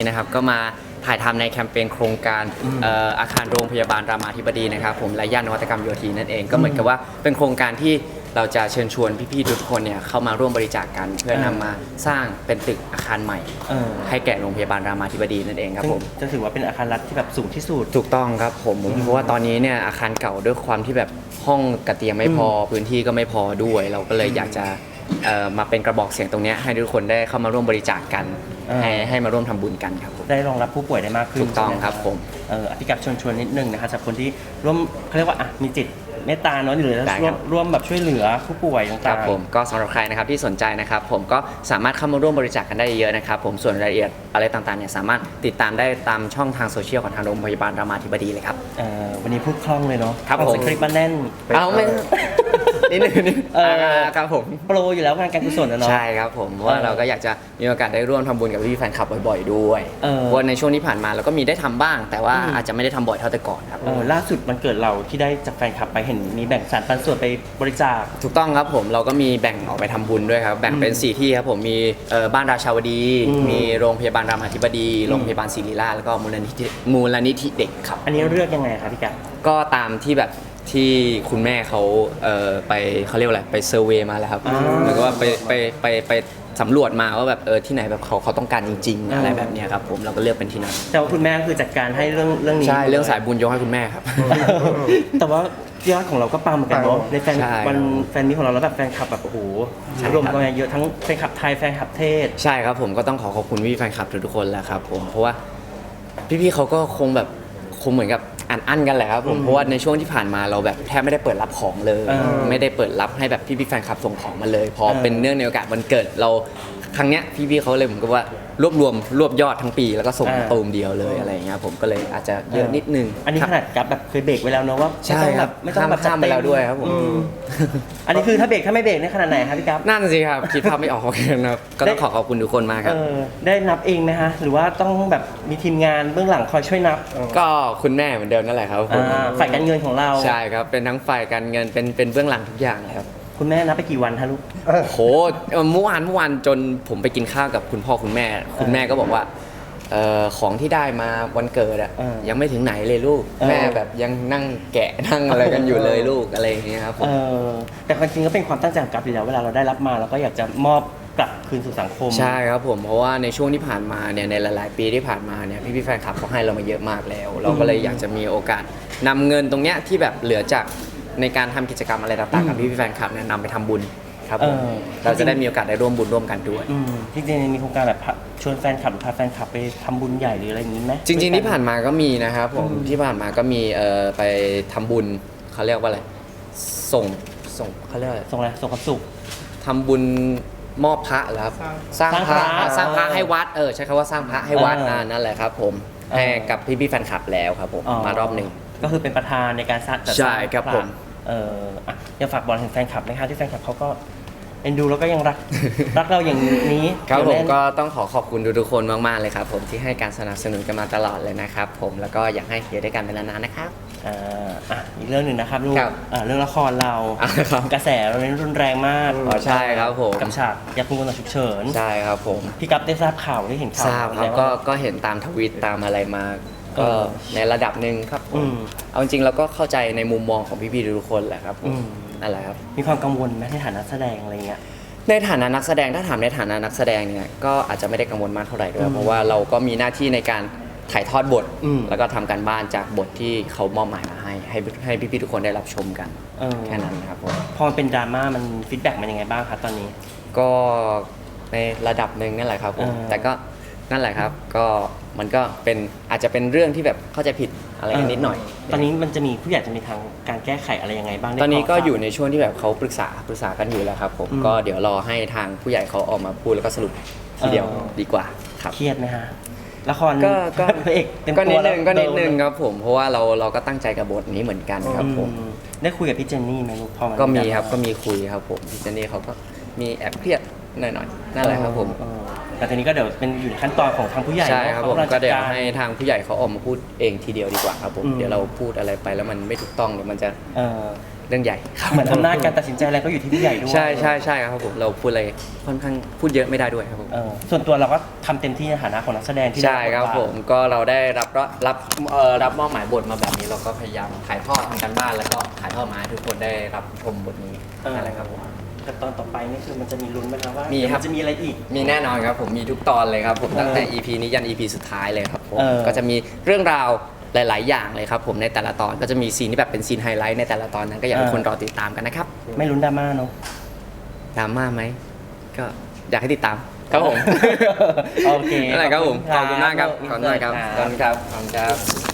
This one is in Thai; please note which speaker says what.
Speaker 1: นะครับก็มาถ่ายทำในแคมเปญโครงการเอ่ออาคารโรงพยาบาลรามาธิบดีนะครับผมและย่านนวัตกรรมโยธีนั่นเองก็เหมือนกับว่าเป็นโครงการที่เราจะเชิญชวนพี่ๆทุกคนเนี่ยเข้ามาร่วมบริจาคกัน เพื่อนำมาสร้างเป็นตึกอาคารใหม่
Speaker 2: เออ
Speaker 1: ให้แก่โรงพยาบาลรามาธิบดีนั่นเองครับ
Speaker 2: ซึ่ง
Speaker 1: ผม
Speaker 2: จะถือว่าเป็นอาคารรัฐที่แบบสูงที่สุด
Speaker 1: ถูกต้องครับผมเพราะว่าตอนนี้เนี่ยอาคารเก่าด้วยความที่แบบห้องกระเตียงไม่พอพื้นที่ก็ไม่พอด้วย เราก็เลยอยากจะ เอ่อมาเป็นกระบอกเสียงตรงเนี้ยให้ทุกคนได้เข้ามาร่วมบริจาคกัน
Speaker 2: อ่า
Speaker 1: ให้ให้มาร่วมทำบุญกันครับผม
Speaker 2: ได้รองรับผู้ป่วยได้มากขึ้น
Speaker 1: ถูกต้อง
Speaker 2: ใช่ไห
Speaker 1: ครับผม
Speaker 2: เอออธิกับชวนชวนนิดนึงนะคะสำหรับคนที่ร่วมเขาเรียกว่าอะมีจิตเมตตาเนอะหรือ
Speaker 1: ได้
Speaker 2: ร่
Speaker 1: ควรั
Speaker 2: ม
Speaker 1: บ
Speaker 2: ร่วมแบบช่วยเหลือผู้ป่วย
Speaker 1: ค
Speaker 2: ต่า
Speaker 1: รับ
Speaker 2: งๆ
Speaker 1: ผมก็สำหรับใครนะครับที่สนใจนะครับ ผมก็สามารถเข้ามาร่วมบริจาคกันได้เยอะนะครับ ผมส่วนรายละเอียดอะไรต่างๆเนี่ยสามารถติดตามได้ตามช่องทางโซเชียลของทางโรงพยาบาลรามาธิบดีเลยครับ
Speaker 2: เออวันนี้พูดคล่องเลยเนาะ
Speaker 1: ครับ
Speaker 2: ฟัง
Speaker 1: ผม
Speaker 2: สคริปต์มาแน่น
Speaker 1: เอาไม่ นิดนึงนิดนึง
Speaker 2: เออ
Speaker 1: ครับผม
Speaker 2: โปรอยู่แล้วงานการกุศลนะเนาะ
Speaker 1: ใช่ครับผมเพราะว่า
Speaker 2: เออ
Speaker 1: เราก็อยากจะมีโอกาสได้ร่วมทำบุญกับพี่ๆแฟนคลับบ่อยๆด้วย
Speaker 2: เออ
Speaker 1: เพราะว่าในช่วงที่ผ่านมาเราก็มีได้ทำบ้าง แต่ว่า
Speaker 2: อืม
Speaker 1: อาจจะไม่ได้ทำบ่อยเท่าแต่ก่อนครับ
Speaker 2: เออล่าสุดมันเกิดเราที่ได้จากแฟนคลับไปเห็นมีแบ่งสารปันส่วนไปบริจาค
Speaker 1: ถูกต้องครับผมเราก็มีแบ่งออกไปทำบุญด้วยครับ แบ่งเป็น
Speaker 2: อืม
Speaker 1: สี่ที่ครับผมมีเอ่อบ้านราชาวดี
Speaker 2: อืม
Speaker 1: มีโรงพยาบาลรามาธิบดี
Speaker 2: อืม
Speaker 1: โรงพยาบาลศิริราชแล้วก็มูลนิธิมูลนิธิเด็กครับ
Speaker 2: อันนี้เลือกยังไงครับพี่กัด
Speaker 1: ก็ตามที่แบบ ที่คุณแม่เขาเอ่อไปเขาเรียกว่าอะไรไปเซอร์เวยมาแล้วครับ
Speaker 2: อ่า
Speaker 1: เหมือนกับว่าไปไปไปไปสำรวจมาว่าแบบเออที่ไหนแบบเขาเขาต้องการจริง ๆ
Speaker 2: อ่า
Speaker 1: อะไรแบบเนี้ยครับผมเราก็เลือกเป็นที่นั่น
Speaker 2: แต่ว่าคุณแม่ก็คือจัดการให้เรื่องเรื่องนี้
Speaker 1: ใช่เรื่องสายบุญยกให้คุณแม่ครับ
Speaker 2: แต่ว่ายอดของเราก็ปังเหมือนกันเนาะในแฟน
Speaker 1: ใช่
Speaker 2: วันแฟนมีของเราแล้วแบบแฟนคลับแบบโอ้โห
Speaker 1: ใช่ครับ
Speaker 2: รวมกันมาเยอะทั้งแฟนคลับไทยแฟนคลับเทศ
Speaker 1: ใช่ครับผมก็ต้องขอขอบคุณพี่แฟนคลับทุกๆคนแหละครับผมเพราะว่าพี่ๆเขาก็คงแบบคงเหมือนกับ อันอั้นกันแหละครับผม
Speaker 2: อืม
Speaker 1: เพราะว่าในช่วงที่ผ่านมาเราแบบแทบไม่ได้เปิดรับของเลย
Speaker 2: เออ
Speaker 1: ไม่ได้เปิดรับให้แบบพี่ๆแฟนคลับส่งของมาเลยพอ
Speaker 2: เออ
Speaker 1: เป็นเนื่องในโอกาสวันเกิดเรา ครั้งเนี้ยพี่ๆเขาเลยเหมือนกับว่ารวบรวมรวบยอดทั้งปี แล้วก็ส่งตูมเดียวเลยอะไรอย่างเงี้ยผมก็เลยอาจจะเยอะนิดนึง
Speaker 2: อันนี้
Speaker 1: ค
Speaker 2: ข
Speaker 1: รับ
Speaker 2: นาดกับแบบเคยเบรกไว้แล้วเนอะว่า
Speaker 1: ใช่
Speaker 2: ไม่ต้อง
Speaker 1: ค
Speaker 2: แบ
Speaker 1: รับบ
Speaker 2: ไม่ต้องแบบ
Speaker 1: ห้ามห้ามไปแล้วด้วยครับผม
Speaker 2: อืมอันนี้คือถ้าเบรกถ้าไม่เบรกในขนาดไหนครับพี่กัฟ
Speaker 1: นั่นสิครับคิดภาพไม่ออกเหมือนกันครับ ก็ต้องขอขอบคุณทุกคนมากค
Speaker 2: เอ
Speaker 1: รับ
Speaker 2: อได้นับเองไหมฮะ หรือว่าต้องแบบมีทีมงานเบื้องหลังคอยช่วยนับ
Speaker 1: ก็คุณแม่เหมือนเดิมนั่นแหละครับผม
Speaker 2: อ่าฝ่ายการเงินของเรา
Speaker 1: ใช่ครับเป็นทั้งฝ่ายการเงินเป็นเป็นเบื้องหลังทุกอย่างเลยครับ
Speaker 2: คุณแม่นับไปกี่วันฮะลูก
Speaker 1: โหเอ่อเมื่อวานเมื่อวานจนผมไปกินข้าวกับคุณพ่อคุณแม่ คุณแม่ก็บอกว่าเอ่อของที่ได้มาวันเกิดอะ
Speaker 2: เออ
Speaker 1: ยังไม่ถึงไหนเลยลูก
Speaker 2: เออ
Speaker 1: แม่แบบยังนั่งแกะนั่งอะไรกันอยู่เลยลูกอะไรอย่างเงี้ยครับผม
Speaker 2: เออแต่ความจริงก็เป็นความตั้งใจของกัฟอยู่แล้วเวลาเราได้รับมาเราก็อยากจะมอบกลับคืนสู่สังคม
Speaker 1: ใช่ครับผมเพราะว่าในช่วงที่ผ่านมาเนี่ยในหลายๆ ปีที่ผ่านมาเนี่ยพี่พี่ๆแฟนคลับเขาให้เรามาเยอะมากแล้ว เราก็เลยอยากจะมีโอกาสนำเงินตรงเนี้ยที่แบบเหลือจาก ในการทำกิจกรรมอะไรต่างๆกับพี่พี่ๆแฟนคลับเนี่ยนำไปทำบุญครับผม
Speaker 2: เออ
Speaker 1: เราจะได้มีโอกาสได้ร่วมบุญร่วมกันด้วย
Speaker 2: อืมจริงๆมีโครงการแบบพาชวนแฟนคลับหรือพาแฟนคลับไปทำบุญใหญ่หรืออะไรอย่างนี้ไหม
Speaker 1: จริงๆที่ผ่านมาก็มีนะครับผม
Speaker 2: อืม
Speaker 1: ที่ผ่านมาก็มีเอ่อไปทำบุญเขาเรียกว่าอะไรส่งส่งเขาเรียกว่าอะไร
Speaker 2: ส่งอะไรส่งความสุข
Speaker 1: ทำบุญมอบพระเหรอครับสร้างพระ
Speaker 2: สร้างพระ
Speaker 1: สร้างพระให้วัดเออใช้คำว่าสร้างพระให้วัด
Speaker 2: เอออ่
Speaker 1: อ่านั่นแหละครับผม
Speaker 2: เออ
Speaker 1: ให้กับพี่พี่ๆแฟนคลับแล้วครับผม
Speaker 2: อ๋อ
Speaker 1: มารอบหนึ่ง
Speaker 2: ก็คือเป็นประธานในการสร้างจัดส
Speaker 1: ใช่
Speaker 2: ร้าง
Speaker 1: ครับ
Speaker 2: พะ
Speaker 1: ผม
Speaker 2: เอออะอยากฝากบอลถึงแฟนคลับไหมคะที่แฟนคลับเขาก็เอ็นดูแล้วก็ยังรัก รักเราอย่างนี้
Speaker 1: ครับ
Speaker 2: เห
Speaker 1: ผ
Speaker 2: นียว
Speaker 1: ม
Speaker 2: แน่น
Speaker 1: ก็ต้องขอขอบคุณทุกๆคนมากๆเลยครับผมที่ให้การสนับสนุนกันมาตลอดเลยนะครับผมแล้วก็อยากให้อยู่ด้วยกันเป็นนานๆนะครับ
Speaker 2: อ่าอะอีกเรื่องหนึ่งนะครับลูก
Speaker 1: ครับ
Speaker 2: อ่าเรื่องละครเรา
Speaker 1: อ่าครับ
Speaker 2: กระแสเราเน้นรุนแรงมาก
Speaker 1: อ๋อใช่ครับผม
Speaker 2: กับฉากยาคุมกำลังฉุกเฉิน
Speaker 1: ใช่ครับผม
Speaker 2: พี่กัฟได้ทราบข่าวได้เห็นข่าว
Speaker 1: ทราบครับ
Speaker 2: แล้ว
Speaker 1: ก็ก็เห็นตามทวิตตามอะไรมา
Speaker 2: เอ
Speaker 1: ก็
Speaker 2: อ
Speaker 1: ในระดับหนึ่งครับผม
Speaker 2: อืม
Speaker 1: เอาจริงๆเราก็เข้าใจในมุมมองของพี่ๆทุกคนแหละครับผ
Speaker 2: อื
Speaker 1: ม
Speaker 2: ม
Speaker 1: นั่นแหละครับ
Speaker 2: มีความกังวลไหมในฐานะแสดงอะไรเงี้ย
Speaker 1: ในฐานะนักแสดงถ้าถามในฐานะนักแสดงเนี่ยก็อาจจะไม่ได้กังวลมากเท่าไหร่ด้วย
Speaker 2: อืม
Speaker 1: เพราะว่าเราก็มีหน้าที่ในการถ่ายทอดบท
Speaker 2: อืม
Speaker 1: แล้วก็ทำการบ้านจากบทที่เขามอบหมายมาให้ ให้ให้พี่ๆทุกคนได้รับชมกัน
Speaker 2: เออ
Speaker 1: แค่นั้นนะครับผม
Speaker 2: พอมันเป็นดราม่ามันฟีดแบ็กมันยังไงบ้างครับตอนนี้
Speaker 1: ก็ในระดับหนึ่งนั่นแหละครับผม
Speaker 2: เออ
Speaker 1: แต่ก็ นั่นแหละครับ ก็มันก็เป็นอาจจะเป็นเรื่องที่แบบเข้าใจผิดอะไรกันนิดหน่อย
Speaker 2: ตอนนี้มันจะมีผู้ใหญ่จะมีทางการแก้ไขอะไรยังไงบ้างได้
Speaker 1: ตอนนี้ก็
Speaker 2: พทราบ
Speaker 1: อยู่ในช่วงที่แบบเขาปรึกษาปรึกษากันอยู่แล้วครับผม
Speaker 2: อืม
Speaker 1: ก็เดี๋ยวรอให้ทางผู้ใหญ่เขาออกมาพูดแล้วก็สรุปทีเดียว
Speaker 2: เออ
Speaker 1: ดีกว่าครับ
Speaker 2: เครียดไหมฮะละคร
Speaker 1: ก็ก็
Speaker 2: พระเอกเต็ม
Speaker 1: ก็
Speaker 2: ตั
Speaker 1: นิ
Speaker 2: ว
Speaker 1: ดนึงก็นิดนึง
Speaker 2: แล้ว
Speaker 1: ครับผมเพราะว่าเราเราก็ตั้งใจกับบทนี้เหมือนกันครับผม
Speaker 2: อืได้คุยกับพี่เจนนี่ไหมลูกพอมัน
Speaker 1: ก็มีครับ
Speaker 2: ดาา
Speaker 1: ก็มีคุยครับผมพี่เจนนี่เขาก็มีแอบเครียดหน่อยๆนั่นแหละครับผม
Speaker 2: เออแต่ทีนี้ก็เดี๋ยวเป็นอยู่ในขั้นตอนของทางผู้ใหญ่
Speaker 1: ใช่ครับผม
Speaker 2: ขาำลัง
Speaker 1: ก็เดี๋ยว
Speaker 2: จัาร
Speaker 1: ให้ทางผู้ใหญ่เขาออกมาพูดเองทีเดียวดีกว่าครับผม
Speaker 2: อืม
Speaker 1: เดี๋ยวเราพูดอะไรไปแล้วมันไม่ถูกต้องเดี๋ยวมันจะ
Speaker 2: เออ
Speaker 1: เรื่องใหญ่ครับ
Speaker 2: เหมือนอำนาจการตัดสินใจอะไรก็อยู่ที่พี่ใหญ่ด้วย
Speaker 1: ใช่ใช่ใช่ครับผมเราพูดอะไรค่อนข้างพูดเยอะไม่ได้ด้วยครับผม
Speaker 2: เออส่วนตัวเราก็ทำเต็มที่ในฐานะของนักแสดงที่ได้
Speaker 1: ใช่ครับ
Speaker 2: ท
Speaker 1: ผมก็เราได้รับรับเอ่อรับมอบหมายบทมาแบบนี้เราก็พยายามถ่ายทอดทางการบ้านแล้วก็ถ่ายทอดมาให้ทุกคนได้รับชมบทนี้
Speaker 2: เออ
Speaker 1: นั่นแหละครับผม
Speaker 2: แต่ตอนต่อไปนี่คือมันจะมีลุ้นไหมครับว่า
Speaker 1: มี
Speaker 2: มี
Speaker 1: ครับ
Speaker 2: จะมีอะไรอีก
Speaker 1: มีแน่นอนครับผมมีทุกตอนเลยครับผม
Speaker 2: เออ
Speaker 1: ตั้งแต่ EP นี้ยัน EP สุดท้ายเลยครับผม
Speaker 2: เออ
Speaker 1: ก็จะมีเรื่องราวหลาย ๆ อย่างเลยครับผมในแต่ละตอนก็จะมีซีนที่แบบเป็นซีนไฮไลท์ในแต่ละตอนนั้นก็อยากให้
Speaker 2: เออ
Speaker 1: คนรอติดตามกันนะครับ
Speaker 2: ไม่ลุ้นดราม่าเนาะ
Speaker 1: ดราม่าไหมก็อยากให้ติดตามครับผม
Speaker 2: โอเค
Speaker 1: นั่นแหละครับผมข
Speaker 2: ข
Speaker 1: อ
Speaker 2: อ
Speaker 1: บบ
Speaker 2: คุ
Speaker 1: คุณ
Speaker 2: ณ
Speaker 1: มากครับ
Speaker 2: ครับ
Speaker 1: ขอบคุณมากครับขอบคุณครับขอบคุณครับ